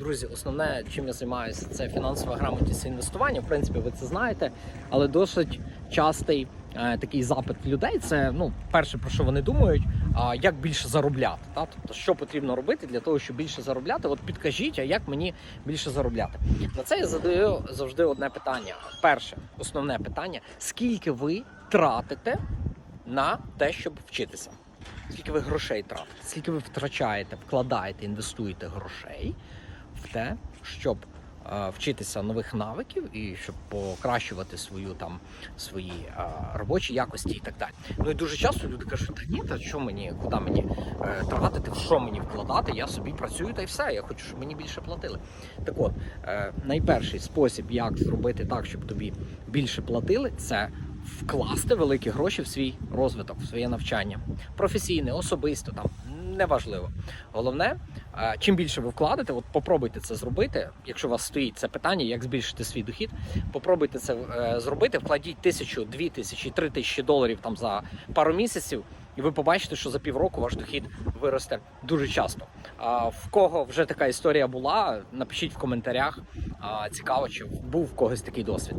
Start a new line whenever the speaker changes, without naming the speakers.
Друзі, основне, чим я займаюся, це фінансова грамотність інвестування. В принципі, ви це знаєте, але досить частий е, такий запит людей. Це ну, перше, про що вони думають, а як більше заробляти. Та? Тобто, що потрібно робити для того, щоб більше заробляти? От підкажіть, а як мені більше заробляти? На це я задаю завжди одне питання. Перше, основне питання: скільки ви тратите на те, щоб вчитися? Скільки ви грошей тратите? Скільки ви втрачаєте, вкладаєте, інвестуєте грошей те, щоб е, вчитися нових навиків і щоб покращувати свою там свої е, робочі якості і так далі. Ну і дуже часто люди кажуть, та ні, та що мені, куди мені е, тратити, в що мені вкладати? Я собі працюю та й все. Я хочу, щоб мені більше платили. Так от, е, найперший спосіб, як зробити так, щоб тобі більше платили, це вкласти великі гроші в свій розвиток, в своє навчання, професійне, особисто там. Неважливо. Головне, е, чим більше ви вкладете, от попробуйте це зробити. Якщо у вас стоїть це питання, як збільшити свій дохід, попробуйте це е, зробити. Вкладіть тисячу, дві тисячі, три тисячі доларів там за пару місяців, і ви побачите, що за півроку ваш дохід виросте дуже часто. А в кого вже така історія була, напишіть в коментарях. А, Цікаво, чи був в когось такий досвід.